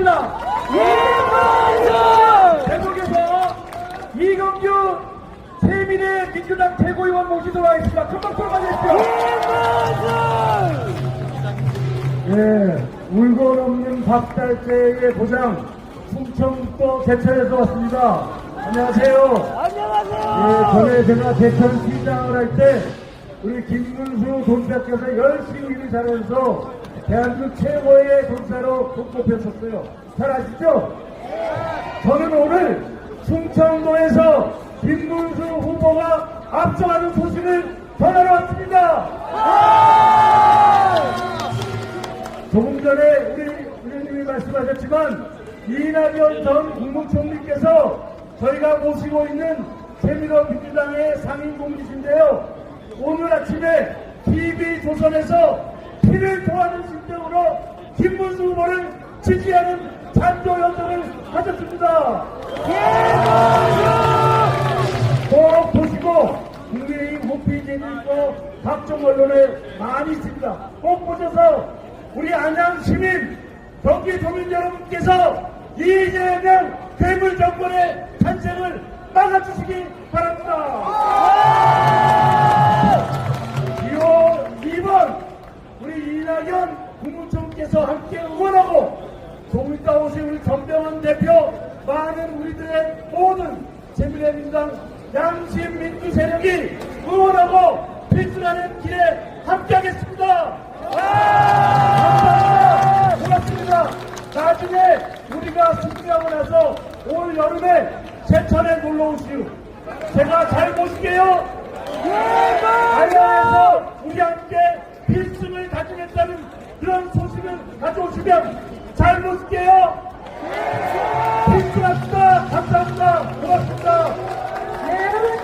하겠습니다. 이만성! 예, 대국에서 이경규 세민의 민주당 최고위원 모시도록 하겠습니다. 큰 박수로 맞으십시오. 이만성! 예, 예, 울고 넘는 박달재의 보장, 충청도 제천에서 왔습니다. 안녕하세요. 안녕하세요. 예, 전에 제가 제천 시장을 할 때 우리 김문수 동작께서 열심히 일을 잘해서 대한민국 최고의 동사로 꼽혔었어요. 잘 아시죠? 저는 오늘 충청도에서 김문수 후보가 앞서가는 소식을 전하러 왔습니다. 조금 전에 우리 의원님이 말씀하셨지만 이낙연 전 국무총리께서 저희가 모시고 있는 세미로 민주당의 상임 공지신데요. 오늘 아침에 TV조선에서 피를 토하는 심정으로 김문수 후보를 지지하는 찬조 연설을 하셨습니다. 꼭 보시고 국민의힘 호피제도 있고 각종 언론에 많이 있습니다. 꼭 보셔서 우리 안양 시민, 경기 도민 여러분께서 이재명 괴물 정권의 탄생을 막아주시기 바랍니다. 2호 2번 우리 이낙연 국무총리께서 함께 응원하고 있다 오신 우리 전병헌 대표 많은 우리들의 모든 재미래민당 양심 민주 세력이 응원하고 필수라는 길에 함께하겠습니다. 감사합니다. 고맙습니다. 나중에 우리가 승리하고 나서 올 여름에 제천에 놀러 오시오. 제가 잘 모실게요. 아야에서 우리 함께 필승을 가지겠다는 그런 소식을 가져오시면 잘 모실게요.